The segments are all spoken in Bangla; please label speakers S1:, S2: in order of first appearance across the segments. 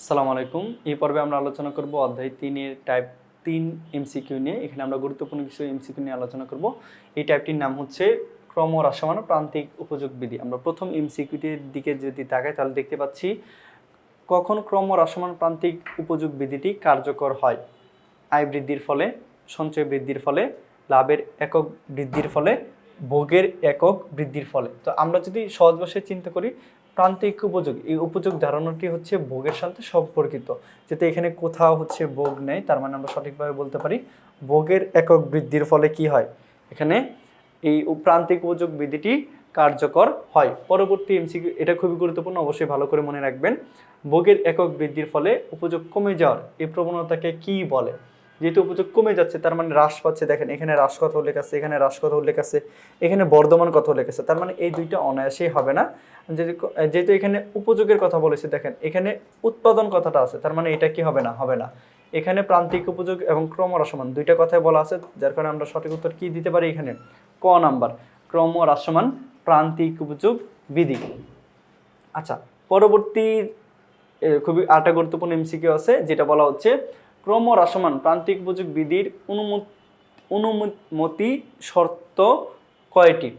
S1: আসসালামু আলাইকুম। এই পর্বে আমরা আলোচনা করব অধ্যায় তিনের টাইপ তিন এমসিকিউ নিয়ে। এখানে আমরা গুরুত্বপূর্ণ কিছু এমসিকিউ নিয়ে আলোচনা করব। এই টাইপটির নাম হচ্ছে ক্রমহ্রাসমান প্রান্তিক উপযোগ বিধি আমরা প্রথম এমসিকিউটির দিকে যদি তাকাই, তাহলে দেখতে পাচ্ছি, কখন ক্রমহ্রাসমান প্রান্তিক উপযোগ বিধিটি কার্যকর হয়? আয় বৃদ্ধির ফলে, সঞ্চয় বৃদ্ধির ফলে, লাভের একক বৃদ্ধির ফলে, ভোগের একক বৃদ্ধির ফলে। তো আমরা যদি সহজ ভাষায় চিন্তা করি প্রান্তিক উপযোগ। এই উপযোগ ধারণাটি হচ্ছে ভোগের সাথে সম্পর্কিত যাতে এখানে কোথাও হচ্ছে ভোগ নেই, তার মানে আমরা সঠিকভাবে বলতে পারি ভোগের একক বৃদ্ধির ফলে কি হয়? এখানে এই প্রান্তিক উপযোগ বৃদ্ধিটি কার্যকর হয়। পরবর্তী এমসিকিউ, এটা খুবই গুরুত্বপূর্ণ, অবশ্যই ভালো করে মনে রাখবেন। ভোগের একক বৃদ্ধির ফলে উপযোগ কমে যাওয়ার এই প্রবণতাকে কি বলে? যেহেতু উপযোগ কমে যাচ্ছে, তার মানে হ্রাস পাচ্ছে। দেখেন, এখানে হ্রাস কথা উল্লেখ আছে, এখানে হ্রাস কথা উল্লেখ আছে, এখানে বর্ধমান কথা উল্লেখ আছে। তার মানে এই দুইটা অনায়াসেই হবে না। যেহেতু এখানে উপযোগের কথা বলেছে, দেখেন, এখানে উৎপাদন কথাটা আছে, তার মানে এটা কি হবে না? হবে না। এখানে প্রান্তিক উপযোগ এবং ক্রমহ্রাসমান দুইটা কথাই বলা আছে, যার কারণে আমরা সঠিক উত্তর কি দিতে পারি এখানে? ক নাম্বার ক্রমহ্রাসমান প্রান্তিক উপযোগ, বিধি। আচ্ছা পরবর্তী খুবই আটা গুরুত্বপূর্ণ এমসিকিউ আছে, যেটা বলা হচ্ছে ক্রমহ্রাসমান প্রান্তিক উপযোগ বিধির অনুমতি অনুমতি শর্ত কয়টি?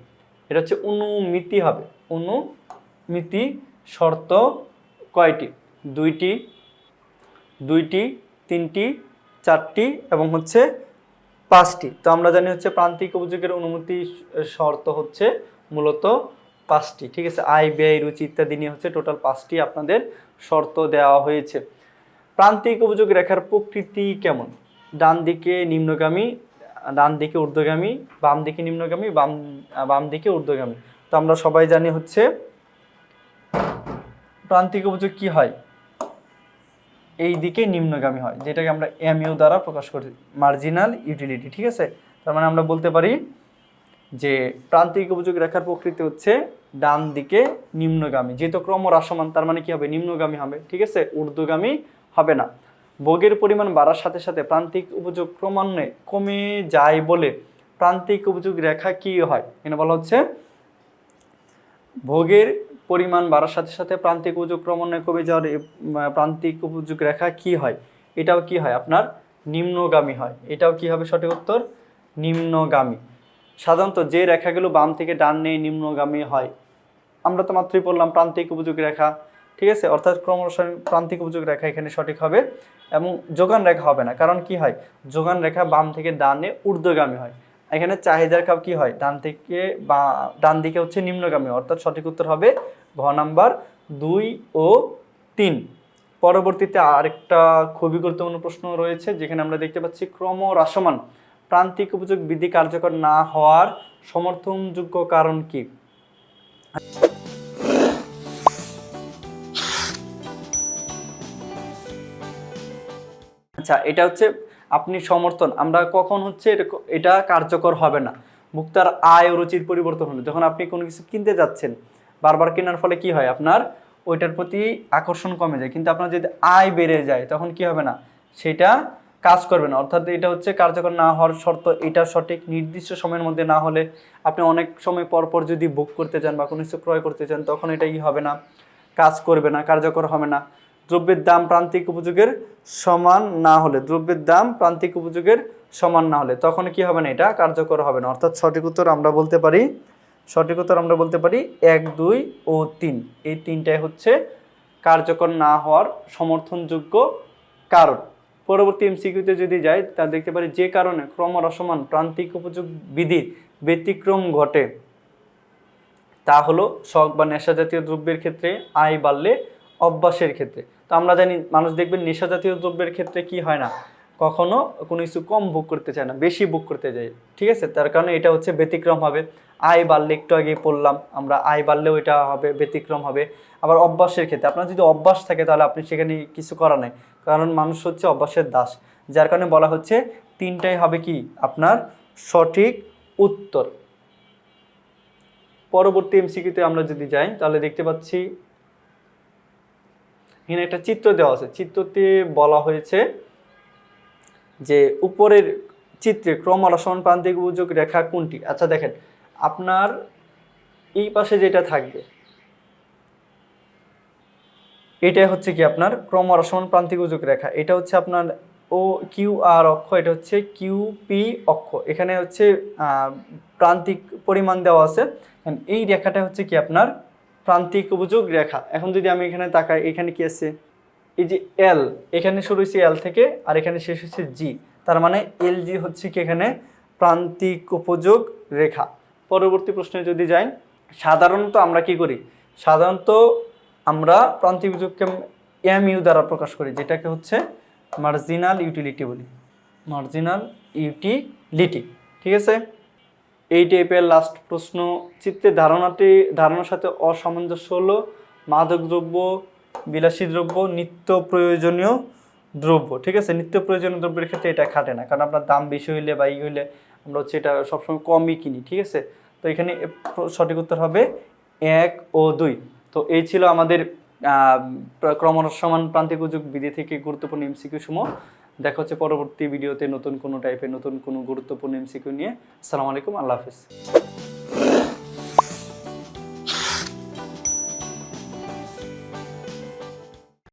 S1: এটা হচ্ছে অনুমিতি হবে। অনুমিতি শর্ত কয়টি? দুইটি দুইটি, তিনটি, চারটি এবং হচ্ছে পাঁচটি। তো আমরা জানি হচ্ছে প্রান্তিক অভিযোগের অনুমতি শর্ত হচ্ছে মূলত পাঁচটি। ঠিক আছে? আয়, ব্যয়, রুচি ইত্যাদি নিয়ে হচ্ছে টোটাল পাঁচটি আপনাদের শর্ত দেওয়া হয়েছে। প্রান্তিক অভিযোগ রেখার প্রকৃতি কেমন? ডান দিকে নিম্নগামী, ডান দিকে ঊর্ধ্বগামী, বাম দিকে নিম্নগামী, বাম বাম দিকে ঊর্ধ্বগামী। তো আমরা সবাই জানি হচ্ছে প্রান্তিক অভিযোগ কি হয়? এই দিকে নিম্নগামী হয়, যেটাকে আমরা এমইউ দ্বারা প্রকাশ করি, মার্জিনাল ইউটিলিটি, ঠিক আছে? তার মানে আমরা বলতে পারি যে প্রান্তিক অভিযোগ রেখার প্রকৃতি হচ্ছে ডান দিকে নিম্নগামী, যেহেতু ক্রম হ্রাসমান তার মানে কি হবে? নিম্নগামী হবে, ঠিক আছে? ঊর্ধ্বগামী হবে না। ভোগের পরিমাণ বাড়ার সাথে সাথে প্রান্তিক উপযোগ ক্রমান্বয়ে কমে যায় বলে প্রান্তিক উপযোগ রেখা কি হয়? এখানে বলা হচ্ছে, ভোগের পরিমাণ বাড়ার সাথে সাথে প্রান্তিক উপযোগ ক্রমান্বয়ে কমে যাওয়ার প্রান্তিক উপযোগ রেখা কি হয়? এটাও কি হয়? আপনার নিম্নগামী হয়। এটাও কি হবে সঠিক উত্তর? নিম্নগামী। সাধারণত যে রেখাগুলো বাম থেকে ডান নিয়ে নিম্নগামী হয়। আমরা তো মাত্রই বললাম প্রান্তিক উপযোগ রেখা ঠিক আছে? অর্থাৎ ক্রমশ প্রান্তিক উপযোগ রেখা এখানে সঠিক হবে এবং যোগান রেখা হবে না। কারণ কি হয়? যোগান রেখা বাম থেকে ডানে ঊর্ধ্বগামী হয়। এখানে চাহিদার কাপ কি হয়? ডান থেকে বা, ডান দিকে হচ্ছে নিম্নগামী। অর্থাৎ সঠিক উত্তর হবে ঘ নাম্বার দুই ও তিন। পরবর্তীতে আরেকটা খুবই গুরুত্বপূর্ণ প্রশ্ন রয়েছে, যেখানে আমরা দেখতে পাচ্ছি ক্রম হ্রাসমান প্রান্তিক উপযোগ বিধি কার্যকর না হওয়ার সমর্থনযোগ্য কারণ কি? আচ্ছা এটা হচ্ছে আপনি সমর্থন। আমরা কখন হচ্ছে এটা- কার্যকর হবে না। মুক্তার আয় ও রুচির পরিবর্তন হলে যখন আপনি কোনো কিছু কিনতে যাচ্ছেন, বারবার কেনার ফলে কি হয়? আপনার ওইটার প্রতি আকর্ষণ কমে যায়। কিন্তু আপনার যদি আয় বেড়ে যায়, তখন কি হবে না? সেটা কাজ করবে না। অর্থাৎ এটা হচ্ছে কার্যকর না হওয়ার শর্ত। এটা সঠিক নির্দিষ্ট সময়ের মধ্যে না হলে আপনি অনেক সময় পর পর যদি বুক করতে চান বা কোনো কিছু ক্রয় করতে চান, তখন এটা কি হবে না। কাজ করবে না, কার্যকর হবে না। দ্রব্যের দাম প্রান্তিক উপযোগের সমান না হলে, দ্রব্যের দাম প্রান্তিক উপযোগের সমান না হলে তখন কি হবে না এটা? কার্যকর হবে না। অর্থাৎ সঠিক উত্তর আমরা বলতে পারি, সঠিক উত্তর আমরা বলতে পারি এক, দুই ও তিন। এই তিনটাই হচ্ছে কার্যকর না হওয়ার সমর্থনযোগ্য কারণ। পরবর্তী এমসিকিউতে যদি যাই, তা দেখতে পারি যে কারণে ক্রমহ্রাসমান প্রান্তিক উপযোগ বিধির ব্যতিক্রম ঘটে, তা হলো শখ বা নেশা জাতীয় দ্রব্যের ক্ষেত্রে আয় বাড়লে অভ্যাসের ক্ষেত্রে। তো আমরা জানি মানুষ দেখবেন নেশা জাতীয় দ্রব্যের ক্ষেত্রে কি হয় না? কখনো কোনো কিছু কম বুক করতে চায় না, বেশি বুক করতে চায় ঠিক আছে? তার কারণে এটা হচ্ছে ব্যতিক্রম হবে। আয় বাড়লে একটু আগে পড়লাম, আমরা আয় বাড়লেও এটা হবে, ব্যতিক্রম হবে। আবার অভ্যাসের ক্ষেত্রে, আপনার যদি অভ্যাস থাকে তাহলে আপনি সেখানে কিছু করা নেই। কারণ মানুষ হচ্ছে অভ্যাসের দাস। যার কারণে বলা হচ্ছে তিনটাই হবে কি? আপনার সঠিক উত্তর। পরবর্তী এমসিকিউতে আমরা যদি যাই, তাহলে দেখতে পাচ্ছি এখানে একটা চিত্র দেওয়া আছে। চিত্রতে বলা হয়েছে যে উপরের চিত্রে ক্রমহ্রাসমান প্রান্তিক উপযোগ রেখা কোনটি? আচ্ছা দেখেন, আপনার এই পাশে যেটা থাকবে, এটাই হচ্ছে কি আপনার ক্রমহ্রাসমান প্রান্তিক উজুক রেখা। এটা হচ্ছে আপনার ও কিউ আর অক্ষ, এটা হচ্ছে কিউ পি অক্ষ। এখানে হচ্ছে প্রান্তিক পরিমাণ দেওয়া আছে। এই রেখাটা হচ্ছে কি আপনার প্রান্তিক উপযোগ রেখা। এখন যদি আমি এখানে তাকাই, এখানে কি আছে? এই যে এল এখানে শুরু হয়েছে এল থেকে, আর এখানে শেষ হচ্ছে জি তার মানে এল জি হচ্ছে কি এখানে? প্রান্তিক উপযোগ রেখা। পরবর্তী প্রশ্নে যদি যাই, সাধারণত আমরা কি করি? সাধারণত আমরা প্রান্তিক উপযোগকে এম ইউ দ্বারা প্রকাশ করি, যেটাকে হচ্ছে মার্জিনাল ইউটিলিটি বলি। মার্জিনাল ইউটিলিটি ঠিক আছে? এই টাইপের লাস্ট প্রশ্ন চিত্তের ধারণাটি, ধারণার সাথে অসামঞ্জস্য হলো, মাদক দ্রব্য, বিলাসী দ্রব্য, নিত্য প্রয়োজনীয় দ্রব্য, ঠিক আছে? নিত্য প্রয়োজনীয় দ্রব্যের ক্ষেত্রে এটা খাটে না, কারণ আপনার দাম বেশি হইলে বা ই হইলে আমরা হচ্ছে এটা সবসময় কমই কিনি, ঠিক আছে? তো এখানে সঠিক উত্তর হবে এক ও দুই। তো এই ছিল আমাদের ক্রমসমান প্রান্তিক উদ্যোগ বিধি থেকে গুরুত্বপূর্ণ এমসিকিউ সমূহ। দেখা হচ্ছে পরবর্তী ভিডিওতে নতুন কোনো টাইপের নতুন কোনো গুরুত্বপূর্ণ এমসিকিউ নিয়ে। আসসালামু আলাইকুম, আল্লাহ হাফিজ।